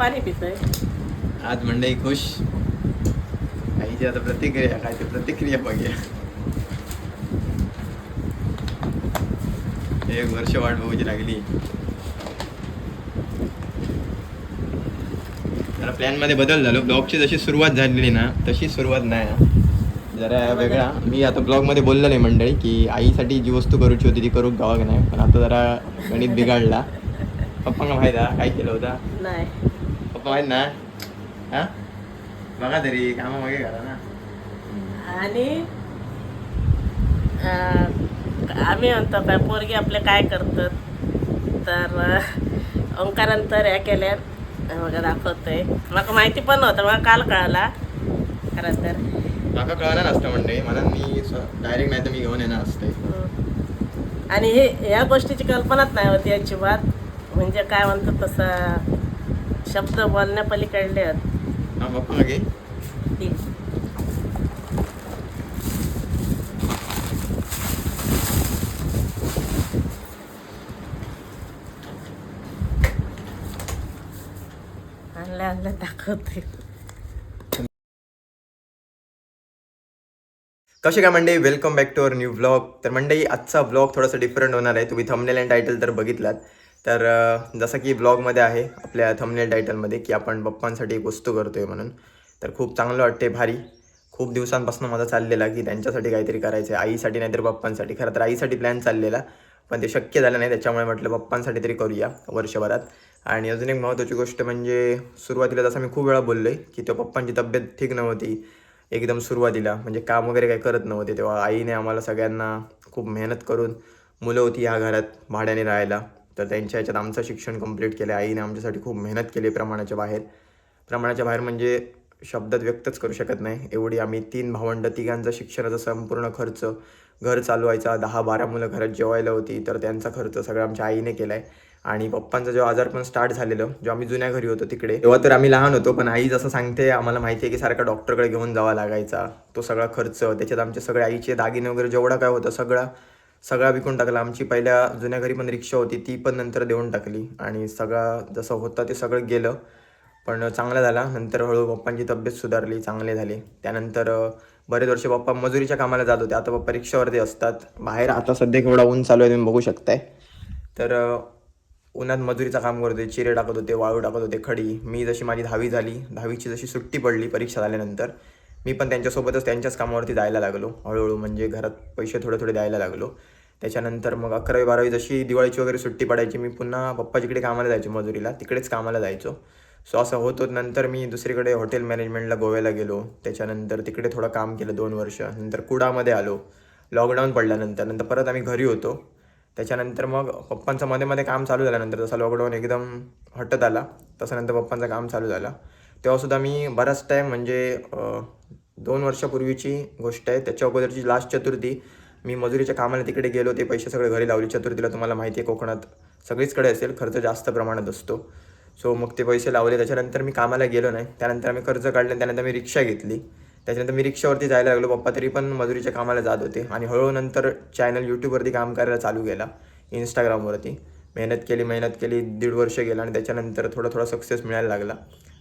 पाणी पितोय. आज मंडई खुश. आईची आता प्रतिक्रिया काय ते प्रतिक्रिया बघूया. एक वर्ष वाट बघूची लागली. जरा प्लॅनमध्ये बदल झालो. ब्लॉगची जशी सुरुवात झालेली ना तशी सुरुवात नाही. जरा वेगळा. मी आता ब्लॉगमध्ये बोललो नाही मंडळी की आईसाठी जी वस्तू करूची होती ती करूक गावाक नाही. पण आता जरा गणित बिघडला. पप्पांना माहीत काय केलं होता? नाही. पप्पा माहीत ना हा बघा तरी कामा मागे करा ना आणि अं, आम्ही म्हणतो काय पोरगी आपले काय करतात तर अं, ओंकारांतर ह्या केल्यात बघा दाखवतोय मला माहिती पण नव्हतं मला काल कळाला खरं तर माका कळणार नसतं मंडळी मला मी डायरेक्ट नाही तर मी घेऊन येणार असते. आणि हे या गोष्टीची कल्पनाच नाही होती अजिबात म्हणजे काय म्हणतो तसं शब्द बोलण्यापलीकडले आहेत. आणल्या आणल्या दाखवते. कसे काय मंडळी welcome back to our new blog तर मंडळी आजचा ब्लॉग थोडासा डिफरंट होणार आहे. तुम्ही थंबनेल अँड टायटल तर बघितलात. तर जसं की ब्लॉगमध्ये आहे आपल्या थंबनेल टायटलमध्ये की आपण पप्पांसाठी एक वस्तू आहे म्हणून. तर खूप चांगलं वाटते भारी. खूप दिवसांपासून माझा चाललेला की त्यांच्यासाठी काहीतरी करायचं आहे आईसाठी नाहीतर पप्पांसाठी. खरं तर आईसाठी प्लॅन चाललेला पण ते शक्य झालं नाही. त्याच्यामुळे म्हटलं पप्पांसाठी तरी करूया वर्षभरात. आणि अजून एक महत्त्वाची गोष्ट म्हणजे सुरुवातीला जसं मी खूप वेळा बोललो आहे की त्या पप्पांची तब्येत ठीक नव्हती. एकदम सुरुवातीला म्हणजे काम वगैरे काही करत नव्हते तेव्हा. आईने आम्हाला सगळ्यांना खूप मेहनत करून मुलं होती ह्या घरात भाड्याने राहायला. तर त्यांच्या ह्याच्यात आमचं शिक्षण कंप्लीट केलं आईने आमच्यासाठी खूप मेहनत केली प्रमाणाच्या बाहेर. प्रमाणाच्या बाहेर म्हणजे शब्दात व्यक्तच करू शकत नाही. एवढी आम्ही तीन भावंड तिघांचा शिक्षणाचा संपूर्ण खर्च घर चालवायचा दहा बारा मुलं घरात जेवायला होती तर त्यांचा खर्च सगळा आमच्या आईने केला आहे आणि पप्पांचं जेव्हा आजारपण स्टार्ट झालेलं जेव्हा आम्ही जुन्या घरी होतो तिकडे तेव्हा तर आम्ही लहान होतो पण आई जसं सांगते आम्हाला माहिती आहे की सारखा डॉक्टरकडे घेऊन जावा लागायचा. तो सगळा खर्च त्याच्यात आमचे सगळे आईचे दागिने वगैरे जेवढा काय होतं सगळा सगळा विकून टाकला. आमची पहिल्या जुन्या घरी पण रिक्षा होती ती पण नंतर देऊन टाकली. आणि सगळा जसं होतं ते सगळं गेलं. पण चांगला झाला. नंतर हळूहळू पप्पांची तब्येत सुधारली चांगले झाले. त्यानंतर बरेच वर्ष पप्पा मजुरीच्या कामाला जात होते. आता पप्पा रिक्षावरती असतात. बाहेर आता सध्या केवढा ऊन चालू आहे तुम्ही बघू शकताय. तर उन्हात मजुरीचं काम करत होते. चिरे टाकत होते वाळू टाकत होते खडी. मी जशी माझी दहावी झाली दहावीची जशी सुट्टी पडली परीक्षा झाल्यानंतर मी पण त्यांच्यासोबतच त्यांच्याच कामावरती जायला लागलो. हळूहळू म्हणजे घरात पैसे थोडे थोडे द्यायला लागलो. त्याच्यानंतर मग अकरावी बारावी जशी दिवाळीची वगैरे सुट्टी पडायची मी पुन्हा पप्पाजीकडे कामाला जायचो मजुरीला. तिकडेच कामाला जायचो. सो असं होत होत नंतर मी दुसरीकडे हॉटेल मॅनेजमेंटला गोव्याला गेलो. त्याच्यानंतर तिकडे थोडं काम केलं दोन वर्ष. नंतर कुडामध्ये आलो. लॉकडाऊन पडल्यानंतर. नंतर परत आम्ही घरी होतो. त्याच्यानंतर मग पप्पांचं मध्ये मध्ये काम चालू झाल्यानंतर जसं लॉकडाऊन एकदम हटत आला तसं नंतर पप्पांचं काम चालू झालं. तेव्हासुद्धा मी बराच टाईम म्हणजे दोन वर्षापूर्वीची गोष्ट आहे. त्याच्या अगोदरची लास्ट चतुर्थी मी मजुरीच्या कामाला तिकडे गेलो ते पैसे सगळे घरी लावले. चतुर्थीला तुम्हाला माहिती आहे कोकणात सगळीचकडे असेल खर्च जास्त प्रमाणात असतो. सो मग ते पैसे लावले. त्याच्यानंतर मी कामाला गेलो नाही. त्यानंतर आम्ही कर्ज काढलं त्यानंतर मी रिक्षा घेतली. त्याच्यानंतर मी रिक्षावरती जायला लागलो. पप्पा तरी पण मजुरीच्या कामाला जात होते. आणि हळूहळू नंतर चॅनल यूट्यूबवरती काम करायला चालू केला. इंस्टाग्रामवरती मेहनत केली मेहनत केली. दीड वर्ष गेलं आणि त्याच्यानंतर थोडा थोडा सक्सेस मिळायला लागला.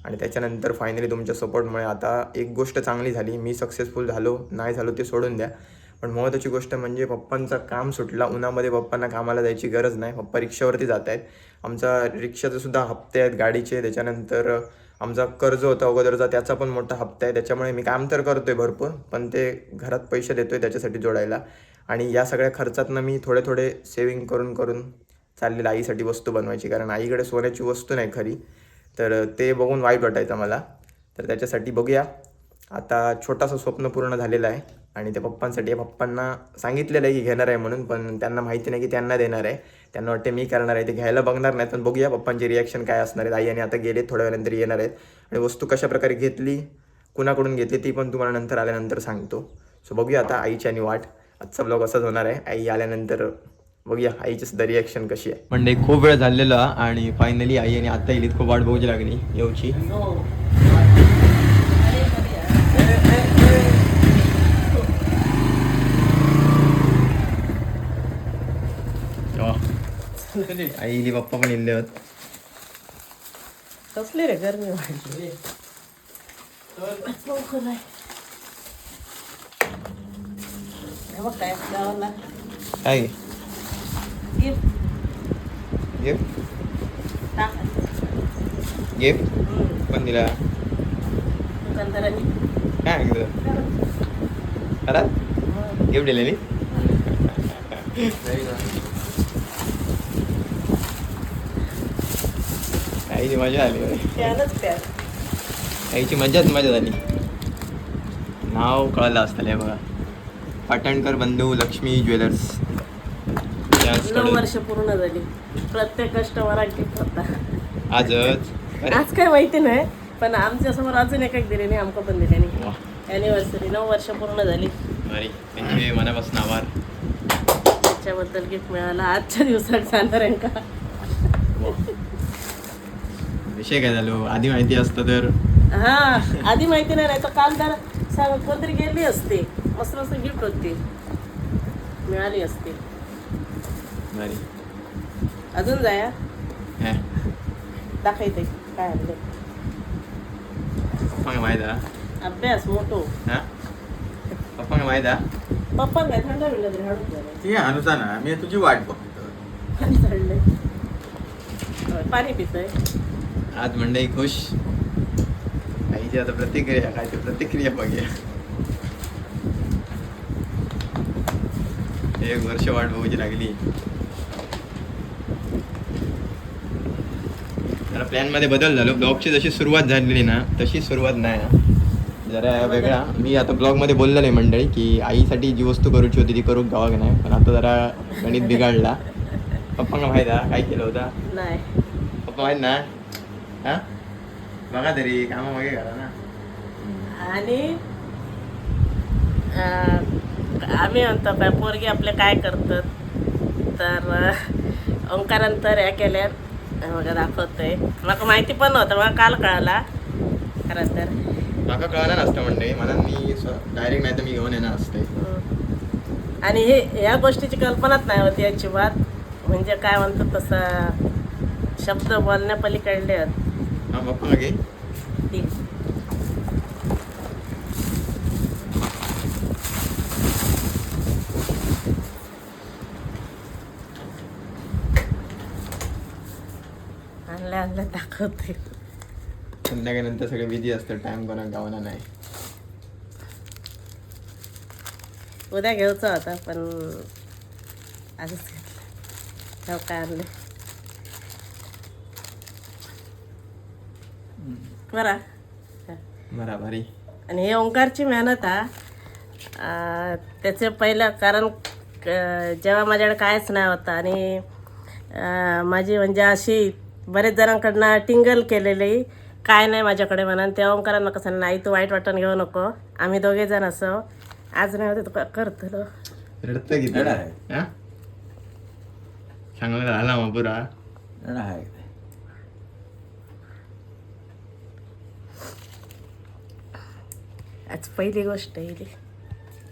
आणि त्याच्यानंतर फायनली तुमच्या सपोर्टमुळे आता एक गोष्ट चांगली झाली. मी सक्सेसफुल झालो नाही झालो ते सोडून द्या. पण महत्त्वाची गोष्ट म्हणजे पप्पांचा काम सुटला उन्हामध्ये पप्पांना कामाला जायची गरज नाही पप्पा रिक्षावरती जात आहेत. आमचा रिक्षाचे सुद्धा हप्ते आहेत गाडीचे त्याच्यानंतर आमचा कर्ज होता अगोदरचा त्याचा पण मोठा हप्ता आहे. त्याच्यामुळे मी काम तर करतोय भरपूर पण ते घरात पैसे देतोय त्याच्यासाठी जोडायला. आणि या सगळ्या खर्चातनं मी थोडे थोडे सेविंग करून करून चाललेलं आईसाठी वस्तू बनवायची. कारण आईकडे सोन्याची वस्तू नाही खरी. तर ते बघून वाईट वाटायचं मला. तर त्याच्यासाठी बघूया. आता छोटासा स्वप्न पूर्ण झालेलं आहे. आणि त्या पप्पांसाठी पप्पांना सांगितलेलं आहे की घेणार आहे म्हणून पण त्यांना माहिती नाही की त्यांना देणार आहे. त्यांना वाटते मी करणार आहे ते घ्यायला बघणार नाही पण बघूया पप्पांची रिॲक्शन काय असणार आहेत. आई आणि आता गेले थोड्या वेळानंतर येणार आहेत. आणि वस्तू कशा प्रकारे घेतली कुणाकडून घेतली ती पण तुम्हाला नंतर आल्यानंतर सांगतो. सो बघूया आता आईची आणि वाट. आजचा ब्लॉग असाच होणार आहे. आई आल्यानंतर बघूया आईची सुद्धा रिॲक्शन कशी आहे. म्हणजे खूप वेळ झालेला आणि फायनली आई आणि आता येईल खूप वाट बघूची लागली. येऊची. आई इली पप्पा पण इल्ले होत. कसली रे गरमी हे बघ काय काय? गिफ्ट गिफ्ट टाकायचं गिफ्ट हम्म. पण दिला? काय सांगितलं? गिफ्ट दिलेली? आईची मजा आली आईची मजाच मजा झाली. नाव कळलं असतं बघा. पाटणकर बंधू लक्ष्मी ज्वेलर्स. नऊ वर्ष पूर्ण झाली. प्रत्येक कस्टमराक गिफ्ट होता. आजच. आज काय माहिती नाही पण आमच्यासमोर अजून एक दिले नाही आमका पण दिले नाही. अॅनिव्हर्सरी नऊ वर्ष पूर्ण झाली. त्यांचे मनापासून आभार. त्याच्याबद्दल गिफ्ट मिळालं. आजच्या दिवसात जाणार का? वा. विषय काय झालो? आधी माहिती असतं तर. हा आधी माहिती नाही नाही तर काल तर सांग कोणतरी गेली असते. मस्त मस्त गिफ्ट होती. मिळाली असती. बरी. अजून जाया? हे, दाखवते. काय आणले पप्पांना माहीत आहे. अभ्यास मोठो. हा? पप्पांना माहीत आहे. पप्पा काय थंड मिळलं तरी हळूच झालं ती अनुजा ना मी तुझी वाट बघतो. होय, पाणी पितोय. आज मंडई खुश. आईची आता प्रतिक्रिया काय ते प्रतिक्रिया बघूया. एक वर्ष वाट बघूची लागली. जरा प्लॅनमध्ये बदल झालो. ब्लॉगची जशी सुरुवात झालेली ना तशी सुरुवात नाही. जरा वेगळा. मी आता ब्लॉगमध्ये बोललेलं आहे मंडळी की आईसाठी जी वस्तू करूची होती ती करू गावा नाही पण आता जरा गणित बिघडला. पप्पांना माहीत काय केलं होता? नाही. पप्पा माहीत ना हा? बघा तरी कामा मागे करा ना. आणि आम्ही म्हणतो काय पोरगी आपले काय करतात तर ओंकारांतर ह्या केल्यात हे बघा दाखवतोय. मला माहिती पण नव्हतं मला काल कळाला. खरं तर. माका कळणार नसतं मंडळी मला मी डायरेक्ट नाही तर मी घेऊन येणार असते. आणि हे या गोष्टीची कल्पनाच नाही होती याची बात म्हणजे काय म्हणतो तसं शब्द बोलण्यापलीकडले आहेत. हा पप्पा मागे ती आणल्या आणल्या दाखवते संध्याकाळी नंतर सगळे बिझी असतात टाइम कोणा गावाना नाही. उद्या घ्यायचा होता पण आजच घेतला. काय आणले बरा. बरा भारी आणि हे ओंकारची मेहनत हा. अं, त्याचे पहिलं कारण जेव्हा माझ्याकडे कायच नाही होतं आणि अं, माझी म्हणजे अशी बरेच जणांकडनं टिंगल केलेली काय नाही माझ्याकडे म्हणून तेव्हा ओंकारांना कसं नाही तू वाईट वाटण घेऊ नको. आम्ही दोघे जण असो. आज नाही होते तर करतो रडत किती रडा. आहे. हा? चांगला झाला मग पुरा. आहे आज पहिली गोष्ट आहे ही.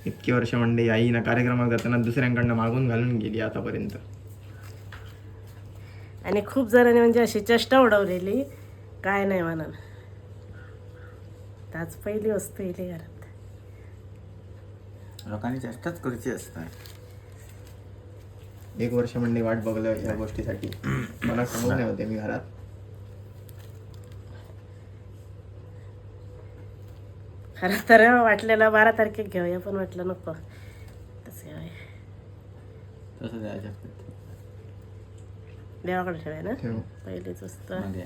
इतकी वर्ष मंडळी आई ना कार्यक्रमात जाताना दुसऱ्यांकडनं मागून घालून गेली आतापर्यंत. आणि खूप जणांनी म्हणजे अशी चेष्टा उडवलेली काय नाही म्हणून आज पहिली वस्तू येईल घरात. लोकांनी चेष्टाच करूची असतात. एक वर्ष मंडळी वाट बघलं या गोष्टीसाठी. मला सांगून नाही होते मी घरात. खरं तर वाटलेलं बारा तारखेक घेऊया पण म्हटलं नको. तसे होय. तसं द्यायचं देवाकडे ठेवाय ना? ठेव. पहिलीच वस्तू मध्ये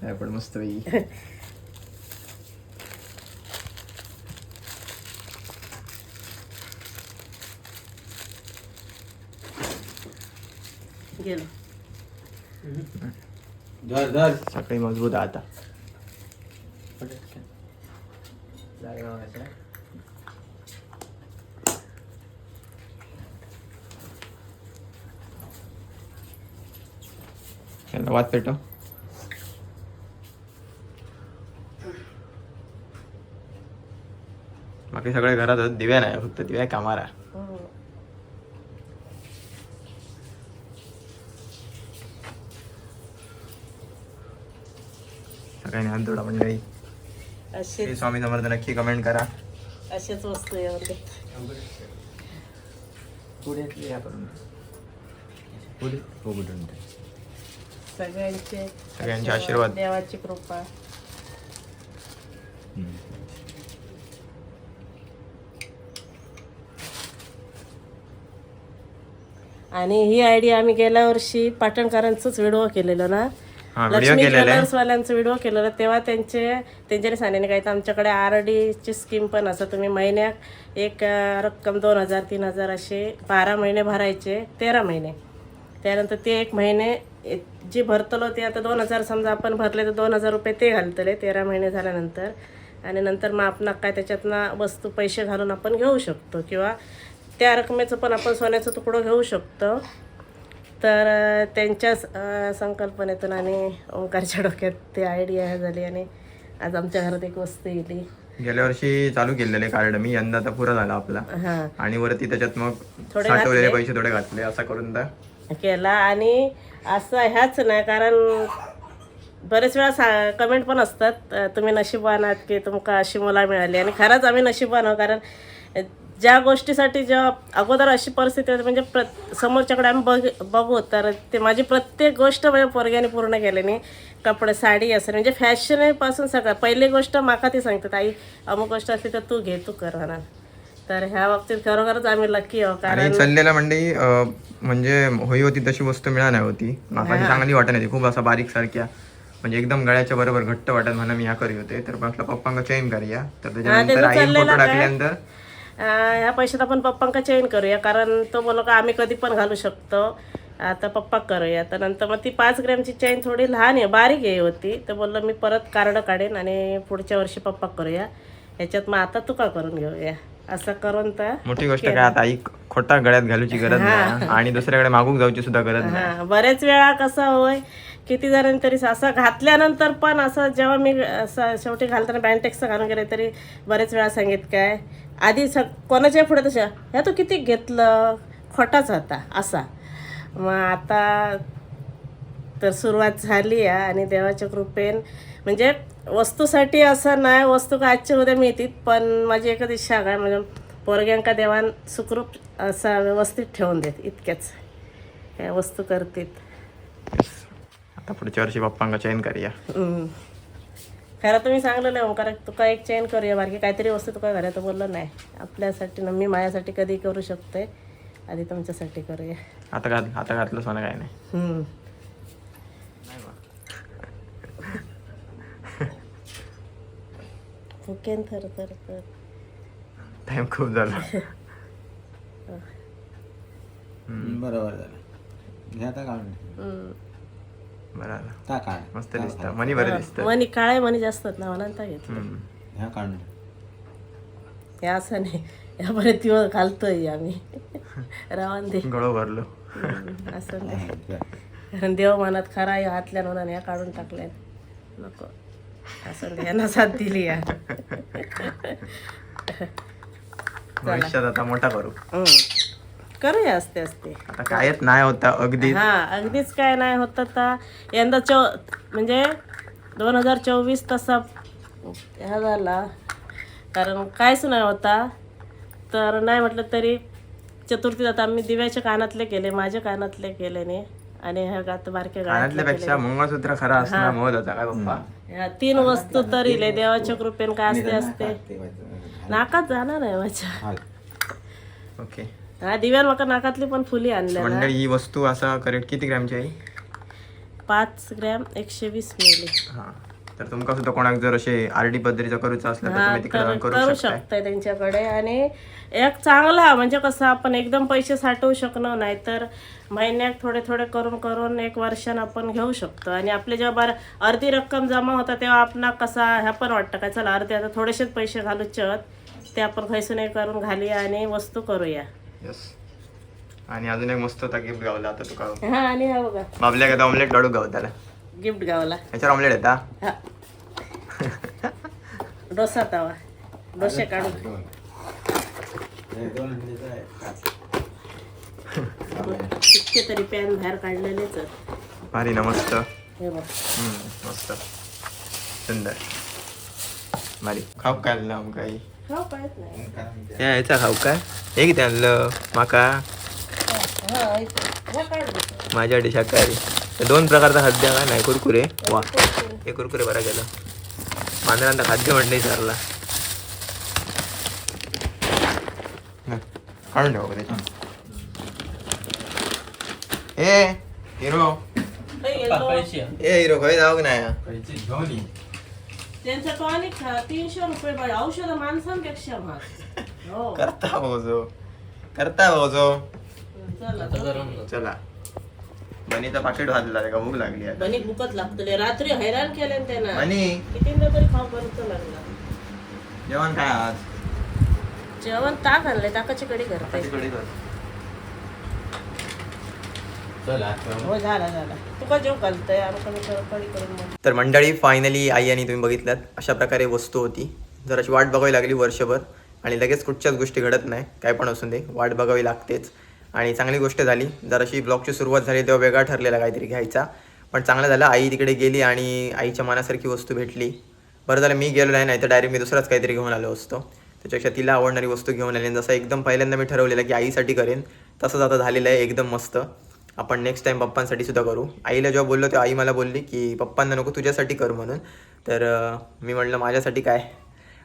काय पण मस्त बाई. गेलो. धर धर. सकाळी मजबूत आहे आता. याला वाद पेटव बाकी सगळे घरात आहेत. दिव्या नाही फक्त दिव्या कामारा हम्म. सगळ्यांनी हात जोडा मंडळी असे स्वामी समर्थ नक्की कमेंट करा. असेच वस्तू यामध्ये पुढे या करून. पुढे? उघडून दे. सगळ्यांचे सगळ्यांचे आशीर्वाद. देवाची कृपा. आणि ही आयडिया आम्ही गेल्या वर्षी पाटणकरांचंच व्हिडिओ केलेलं ना? हा लक्ष्मी ज्वेलर्सवाल्यांचं व्हिडिओ केलेलं तेव्हा त्यांचे त्यांच्याने सांगितले काय तर आमच्याकडे आर ची स्कीम पण असं तुम्ही महिन्यात एक रक्कम दोन हजार तीन हजार असे बारा महिने भरायचे तेरा महिने. त्यानंतर ते एक महिने जे भरतलो ते आता दोन हजार समजा आपण भरले तर दोन हजार रुपये ते घालतले तेरा महिने झाल्यानंतर. आणि नंतर मग आपण काय त्याच्यातनं वस्तू पैसे घालून आपण घेऊ शकतो किंवा त्या रकमेचं पण आपण सोन्याचं तुकडं घेऊ शकतो. तर त्यांच्याच संकल्पनेतून आणि ओंकारच्या डोक्यात ते आयडिया झाली आणि आज आमच्या घरात एक वस्तू येली. गेल्या वर्षी चालू केलेले कार्ड. मी यंदा तर पुरा झाला आपला. हां. आणि वरती त्याच्यात मग थोडे साठवलेले. पैसे थोडे घातले असं करून केला आणि असं ह्याच नाही कारण बरेच वेळा सा कमेंट पण असतात तुम्ही नशिबान आहात की तुमका अशी मुला मिळाली. आणि खरंच आम्ही नशिबान आहोत कारण ज्या गोष्टीसाठी जेव्हा अगोदर अशी परिस्थिती होती म्हणजे प्र समोरच्याकडे आम्ही बघ बघू तर ते माझी प्रत्येक गोष्ट माझ्या पोरग्याने पूर्ण केल्याने कपडे साडी असेल म्हणजे फॅशनपासून सगळं. पहिली गोष्ट माका ती सांगतात आई अमुक गोष्ट असली तर तू घे तू कर म्हणा तर ह्या बाबतीत खरोखरच आम्ही लकी आहो कारण चाललेला अं, म्हणजे होई होती तशी वस्तू मिळा नाही होती. माका ती चांगली वाटत नाही खूप असा बारीक सारख्या म्हणजे एकदम गळ्याच्या बरोबर घट्ट वाटत म्हणा मी ह्या करी होते. तर म्हटलं पप्पांका चेंज करूया. तर त्याच्यानंतर त्याचं आई फोटो? टाकल्यानंतर ह्या पैशात आपण पप्पांका चेंज करूया कारण तो बोललो का आम्ही कधी पण घालू शकतो. आता पप्पा करूया. तर नंतर मग ती पाच ग्रॅमची चेन थोडी लहान आहे बारीक आहे होती. तर बोललो मी परत कार्ड काढेन आणि पुढच्या वर्षी पप्पा करूया. ह्याच्यात मग आता तुका करून घेऊया? असं करून तर मोठी गोष्ट काय आता आई खोटा गळ्यात घालूची गरज नाही. आणि दुसऱ्याकडे मागूक जाऊची सुद्धा गरज नाही. हा बरेच वेळा कसं होय किती जणांनी तरी असं घातल्यानंतर पण असं जेव्हा मी असं शेवटी घालताना बँटेक्सचं घालून गेले तरी बरेच वेळा सांगित काय आधी स कोणाच्या पुढे तशा ह्या तू किती घेतलं? खोटाच होता असा. मग आता तर सुरुवात झाली आहे आणि देवाच्या कृपेन म्हणजे वस्तूसाठी असं नाही वस्तू का आजच्या उद्या मिळतील पण माझी एकच इच्छा आहे म्हणजे पोरग्यांका देवान सुखरूप असा व्यवस्थित ठेवून देत इतक्याच. वस्तू करतील. आता पुढच्या वर्षी पप्पांका चेंज करूया. खरं तुम्ही सांगलेलं आहे ओंकार तुका एक चेंज करूया बारकी. काहीतरी वस्तू तुका घरात बोललं नाही. आपल्यासाठी ना मी माझ्यासाठी कधी करू शकते. आधी तुमच्यासाठी करूया. आता घात आता घातलं सोनं काय नाही. हम्म. फुकेन थर थर थर. टाइम खूप झाला. बरोबर झालं. घ्या आता काढून. हम्म. बरं काढ. मस्त दिसतं. मनी बरं दिसतं. मनी काळे मनी जास्त आहेत ना म्हणून तर घेतलं हम्म. ह्या हे असं नाही. या बरे दिवस घालतोय आम्ही. रावण दे. गळो भरलो. असं नाही. घ्या. कारण देव मनात खरा या हातल्या म्हणून या काढून टाकल्या. नको. असं यांना साथ दिली या. भविष्यात आता मोठा करू. हम्म. करूया असते असते आता कायच नाही होता अगदी हा अगदीच काय नाही होतं तर यंदा चौ म्हणजे दोन हजार चोवीस तसा ह्या झाला. कारण काहीच नाही होता. तर नाही म्हटलं तरी चतुर्थी आता आम्ही दिव्याच्या कानातले केले माझ्या कानातले केले नाही आणि ह्या गात बारक्या गाण्यातले कानातल्यापेक्षा मंगळसूत्र खरा असणं महत्वाचं होता काय पप्पा? ह्या तीन वस्तू तरी लय देवाच्या कृपेन काय असते असते. नाकात जाणार नाही माझ्या. ओके. हा दिव्यान माका नाकातली पण फुली आणल्या ना. मंडळी ही वस्तू असा करेक्ट किती ग्रॅमची आहे पाच ग्रॅम एकशे वीस मिली. हा. तर तुमका सुद्धा कोणाक जर असे आर डी पद्धतीचं करूचं असलं तर हा तुम्ही तिकडे जाऊन करू करू शकता शकताय त्यांच्याकडे. आणि एक चांगला म्हणजे कसं आपण एकदम पैसे साठवू शकणार नाही तर महिन्यात थोडे थोडे करून करून एक वर्षानं आपण घेऊ शकतो. आणि आपले जेव्हा बार अर्धी रक्कम जमा होता तेव्हा आपण कसा ह्या पण वाटतं काय चला अर्धे आता थोडेसेच पैसे घालूचे आहेत ते आपण खैसून हे करून घालूया आणि वस्तू करूया. यस आणि अजून एक मस्त होता गिफ्ट गावला आता तुका हा आणि हा बघा. बाबल्या का ऑमलेट काढू गाव त्याला? गिफ्ट गावला. याच्यावर ऑमलेट येता? हा. डोसा तवा. डोसे काढून. हे? इतके तरी पॅन बाहेर काढलेलेच भारी ना मस्त. हे मस्त. सुंदर. भारी. खाऊ काय आणलं खाऊ पाहत नाही. खाऊ काय हे किती आणलं माका? हा इथे. काय? माझ्यासाठी शाकाहारी. तर दोन प्रकारचा खाद्य का नाही कुरकुरे. वा हे कुरकुरे बरा गेलं. मांजरांचा खाद्य म्हणणे विचारला काढून ठेवा ए हिरो. नाही, येतो. ए हिरो खय नाही? त्यांचं टॉनिक खा तीनशे रुपये बाई. औषध माणसांपेक्षा महाग. हो. करता बोजो करता बोजो चला चला. बनीचा पाकिट वाजला का? भूक लागली आता. बनी भूकत लागतले रात्री हैराण केले ना त्यांना. बनी. कितींदा तरी खाऊ परत लागला. जेवण काय आज? जेवण ताक आणलंय ताकाची कडी करताय कढी कर. हो झाला झाला तुका जेव घालतंय आमका मी कर- कढी करून मग तर मंडळी फायनली आई आणि तुम्ही बघितल्यात अशा प्रकारे वस्तू होती. जर अशी वाट बघावी लागली वर्षभर आणि लगेच कुठच्याच गोष्टी घडत नाही. काय पण असून दे वाट बघावी लागतेच. आणि चांगली गोष्ट झाली. जर अशी ब्लॉगची सुरुवात झाली तेव्हा वेगळा ठरलेला काहीतरी घ्यायचा. पण चांगलं झालं. आई तिकडे गेली आणि आईच्या मनासारखी वस्तू भेटली. बरं झालं मी गेलो नाही नाही तर डायरेक्ट मी दुसराच काहीतरी घेऊन आलो असतो. त्याच्यापेक्षा तिला आवडणारी वस्तू घेऊन आली. जसं एकदम पहिल्यांदा मी ठरवलेलं की आईसाठी करेन तसंच आता झालेलं आहे. एकदम मस्त. आपण नेक्स्ट टाइम पप्पांसाठी सुद्धा करू. आईला जेव्हा बोललो तेव्हा आई मला बोलली की पप्पांना नको तुझ्यासाठी कर म्हणून. तर मी म्हटलं माझ्यासाठी काय?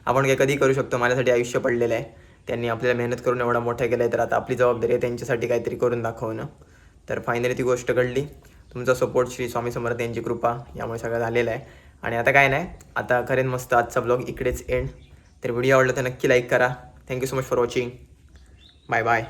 आपण काय कधी करू शकतो? माझ्यासाठी आयुष्य पडलेलं आहे. त्यांनी आपल्याला मेहनत करून एवढा मोठा केला आहे तर आता आपली जबाबदारी आहे त्यांच्यासाठी काहीतरी करून दाखवणं. तर फायनली ती गोष्ट घडली. तुमचा सपोर्ट श्री स्वामी समर्थ यांची कृपा यामुळे सगळं झालेलं आहे. आणि आता काय नाही आता करेन मस्त आजचा ब्लॉग इकडेच एंड तर व्हिडिओ आवडला तर नक्की लाईक करा. Thank you so much for watching bye bye